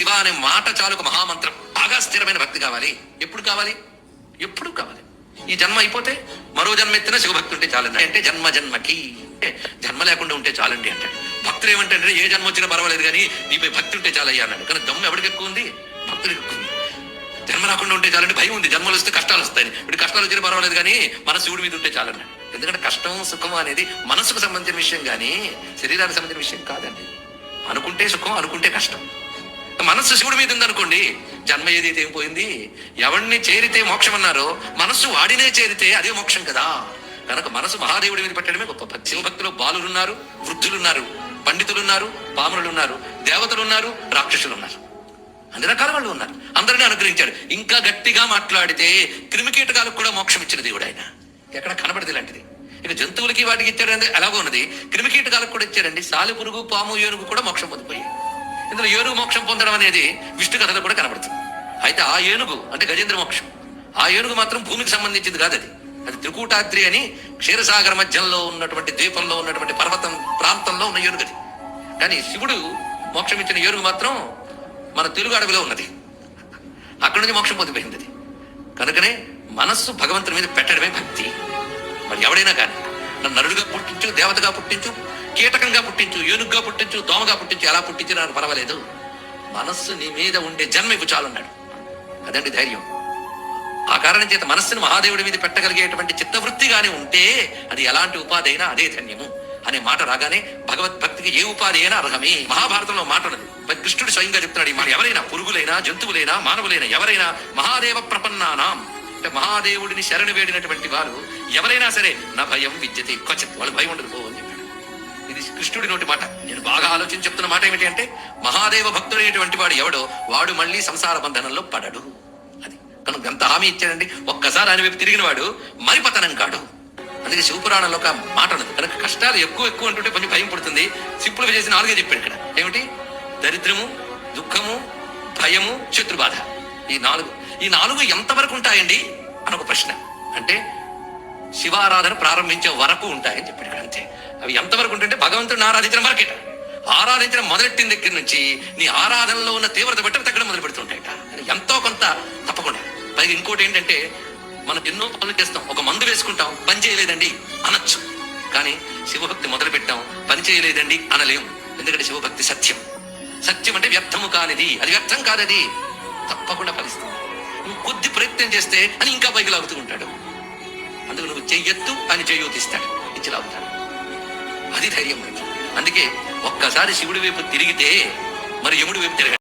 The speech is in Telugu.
శివ అనే మాట చాలు ఒక మహామంత్రం. బాగా స్థిరమైన భక్తి కావాలి. ఎప్పుడు కావాలి? ఎప్పుడు కావాలి? ఈ జన్మ అయిపోతే మరో జన్మ ఎత్తిన శివభక్తి ఉంటే చాలండి అంటే జన్మ జన్మకి. జన్మ లేకుండా ఉంటే చాలండి అంటాడు భక్తులు ఏమంటే ఏ జన్మ వచ్చినా పర్వాలేదు కానీ నీపై భక్తి ఉంటే చాలయ్యా అన్నాడు. కానీ దమ్ము ఎవరికి ఎక్కువ ఉంది? భక్తుడికి ఎక్కువ ఉంది. జన్మ రాకుండా ఉంటే చాలంటే భయం ఉంది. జన్మలు వస్తే కష్టాలు వస్తాయి. ఇప్పుడు కష్టాలు వచ్చినా పర్వాలేదు కానీ మన శివుడి మీద ఉంటే చాలన్నాడు ఎందుకంటే కష్టం సుఖం అనేది మనసుకు సంబంధించిన విషయం కానీ శరీరానికి సంబంధించిన విషయం కాదండి. అనుకుంటే సుఖం అనుకుంటే కష్టం. మనస్సు శివుడి మీద ఉందనుకోండి జన్మ ఏదైతే ఏం పోయింది ఎవరిని చేరితే మోక్షం అన్నారో మనస్సు వాడినే చేరితే అదే మోక్షం కదా. కనుక మనసు మహాదేవుడి మీద పెట్టడమే గొప్ప శివభక్తులు బాలులున్నారు వృద్ధులున్నారు పండితులున్నారు పామరులున్నారు దేవతలున్నారు రాక్షసులున్నారు. అన్ని రకాల వాళ్ళు ఉన్నారు. అందరినీ అనుగ్రహించాడు. ఇంకా గట్టిగా మాట్లాడితే క్రిమికీటకాలకు కూడా మోక్షం ఇచ్చిన దేవుడు ఆయన. ఎక్కడ కనబడదు ఇలాంటిది. ఇక జంతువులకి వాటికి ఇచ్చాడంటే ఎలాగో ఉన్నది. క్రిమికీటకాలకు కూడా ఇచ్చాడండి. సాలి పురుగు పాము ఏనుగు కూడా మోక్షం పొందిపోయాయి. ఇందులో ఏనుగు మోక్షం పొందడం అనేది విష్ణు కథలో కూడా కనబడుతుంది. అయితే ఆ ఏనుగు అంటే గజేంద్ర మోక్షం. ఆ ఏనుగు మాత్రం భూమికి సంబంధించింది కాదు అది. అది త్రికూటాద్రి అని క్షీరసాగర మధ్యంలో ఉన్నటువంటి ద్వీపంలో ఉన్నటువంటి పర్వతం ప్రాంతంలో ఉన్న ఏనుగు అది. కానీ శివుడు మోక్షం ఇచ్చిన ఏనుగు మాత్రం మన తెలుగు అడవిలో ఉన్నది. అక్కడి నుంచి మోక్షం పొందిపోయింది అది. కనుకనే మనస్సు భగవంతుని మీద పెట్టడమే భక్తి. మరి ఎవడైనా కానీ నరుడుగా పుట్టించు దేవతగా పుట్టించు కీటకంగా పుట్టించు ఏనుగ్గా పుట్టించు దోమగా పుట్టించు ఎలా పుట్టించు నాకు పర్వాలేదు. మనస్సు నీ మీద ఉండే జన్మ ఇవ్వు చాలన్నాడు అదండి ధైర్యం. ఆ కారణం చేత మనస్సును మహాదేవుడి మీద పెట్టగలిగేటువంటి చిత్తవృత్తిగానే ఉంటే అది ఎలాంటి ఉపాధి అయినా అదే ధన్యము అనే మాట రాగానే భగవద్భక్తికి ఏ ఉపాధి అయినా అర్హమే. మహాభారతంలో మాట ఉన్నది. కృష్ణుడు స్వయంగా చెప్తున్నాడు ఈ మాట ఎవరైనా పురుగులైనా జంతువులైనా మానవులైనా ఎవరైనా మహాదేవ ప్రపన్నానాం. అంటే మహాదేవుడిని శరణు వేడినటువంటి వారు ఎవరైనా సరే నా భయం విద్యతే క్వచిత్ వాళ్ళు భయం ఉండదు పో అని చెప్పాడు. ఇది కృష్ణుడి నోటి మాట. నేను బాగా ఆలోచించి చెప్తున్న మాట ఏమిటి అంటే మహాదేవ భక్తుడైనటువంటి వాడు ఎవడో వాడు మళ్ళీ సంసార బంధనంలో పడడు. అది. కనుక ఎంత హామీ ఇచ్చాడండి? ఒక్కసారి ఆయన వైపు తిరిగిన వాడు మరి పతనం కాడు. అందుకే శివపురాణంలో ఒక మాట ఉన్నది. కనుక కష్టాలు ఎక్కువ ఎక్కువ అంటుంటే కొంచెం భయం పుడుతుంది. సింపుల్ చేసి నాలుగే చెప్పాడు ఇక్కడ. ఏమిటి? దరిద్రము దుఃఖము భయము శత్రుబాధ. ఈ నాలుగు. ఈ నాలుగు ఎంతవరకు ఉంటాయండి? అని ఒక ప్రశ్న. అంటే శివారాధన ప్రారంభించే వరకు ఉంటాయని చెప్పాడు అంతే. అవి ఎంతవరకు ఉంటాయంటే భగవంతుడిని ఆరాధించడం వరకేట ఆరాధించడం మొదలెట్టిన దగ్గర నుంచి నీ ఆరాధనలో ఉన్న తీవ్రత బట్టి తగ్గడం మొదలు పెడుతుంటాయట. ఎంతో కొంత తప్పకుండా. పైగా ఇంకోటి ఏంటంటే మనం ఎన్నో పనులు చేస్తాం. ఒక మందు వేసుకుంటాం పని చేయలేదండి అనొచ్చు. కానీ శివభక్తి మొదలు పెట్టాం పని చేయలేదండి అనలేం. ఎందుకంటే శివభక్తి సత్యం. సత్యం అంటే వ్యర్థము కానిది. అది వ్యర్థం కాదది. తప్పకుండా ఫలిస్తుంది. కొద్ది ప్రయత్నం చేస్తే అని ఇంకా పైకి లాగుతూ ఉంటాడు. అందుకు నువ్వు చెయ్యొద్దు అని చెయ్యూతిస్తాడు ఇచ్చి లాగుతాడు. అది ధైర్యం అందుకే ఒక్కసారి శివుడి వైపు తిరిగితే మరి యముడి వైపు తిరగ